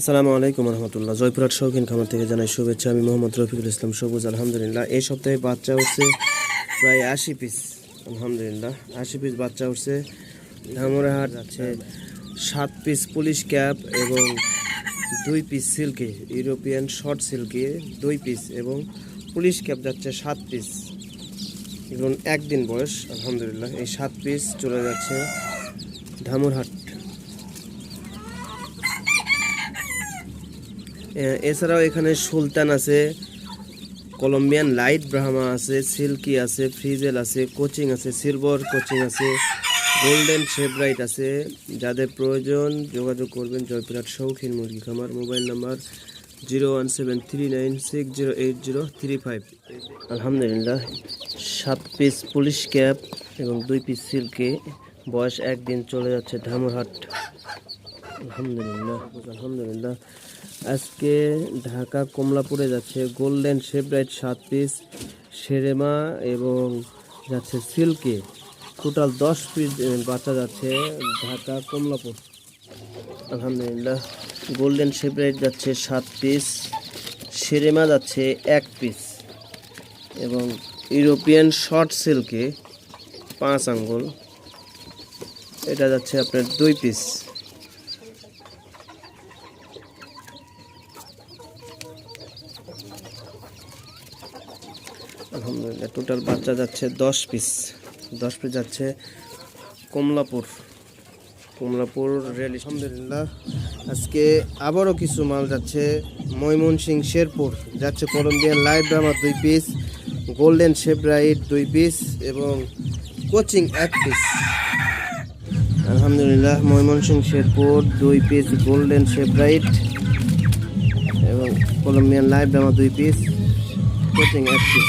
আসসালামু আলাইকুম রহমতুল্লাহ। জয়পুরহাট শৌখিন খামার থেকে জানাই শুভেচ্ছা। আমি মোহাম্মদ রফিকুল ইসলাম সবুজ, আলহামদুলিল্লাহ। এই সপ্তাহে বাচ্চা উঠছে প্রায় আশি পিস আলহামদুলিল্লাহ। আশি পিস বাচ্চা উঠছে। ধামরাহাট আছে সাত পিস পুলিশ ক্যাপ এবং দুই piece silky European short silky দুই পিস এবং পুলিশ ক্যাপ যাচ্ছে সাত পিস এগুলো একদিন বয়স, আলহামদুলিল্লাহ, এই সাত পিস চলে যাচ্ছে ধামুরহাট এছাড়াও এখানে সুলতান আছে, কলম্বিয়ান লাইট ব্রাহ্মা আছে, সিল্কি আছে, ফ্রিজেল আছে, কোচিং আছে, সিলভার কোচিং আছে, গোল্ডেন শেভরাইট আছে, যাদের প্রয়োজন যোগাযোগ করবেন জয়পুরহাট শৌখিন মুরগি খামার, mobile number zero one seven three nine six zero eight zero three five. আলহামদুলিল্লাহ, সাত পিস পুলিশ ক্যাপ এবং দুই পিস সিল্কি, বয়স একদিন চলে যাচ্ছে ধামরহাট। আলহামদুলিল্লাহ আলহামদুলিল্লাহ। আজকে ঢাকা কমলাপুরে যাচ্ছে গোল্ডেন শেভরাইট সাত পিস সেরেমা এবং যাচ্ছে সিল্কি টোটাল দশ পিস বাচ্চা যাচ্ছে ঢাকা কমলাপুর। আলহামদুলিল্লাহ গোল্ডেন শেভরাইট যাচ্ছে সাত পিস সেরেমা যাচ্ছে এক পিস এবং ইউরোপিয়ান শর্ট সিল্কে পাঁচ আঙ্গুল। এটা যাচ্ছে আপনার দুই পিস আলহামদুলিল্লাহ টোটাল বাচ্চা যাচ্ছে দশ পিস দশ পিস যাচ্ছে কমলাপুর। কমলাপুর রেল আলহামদুলিল্লাহ। আজকে আবারও কিছু মাল যাচ্ছে ময়মনসিং শেরপুর। যাচ্ছে কলম্বিয়ান লাইভ ড্রামা দুই পিস গোল্ডেন শেভরাইট দুই পিস এবং কোচিং এক পিস আলহামদুলিল্লাহ ময়মনসিং শেরপুর দুই পিস গোল্ডেন শেভরাইট এবং কলম্বিয়ান লাইভ ড্রামা দুই পিস কোচিং এক পিস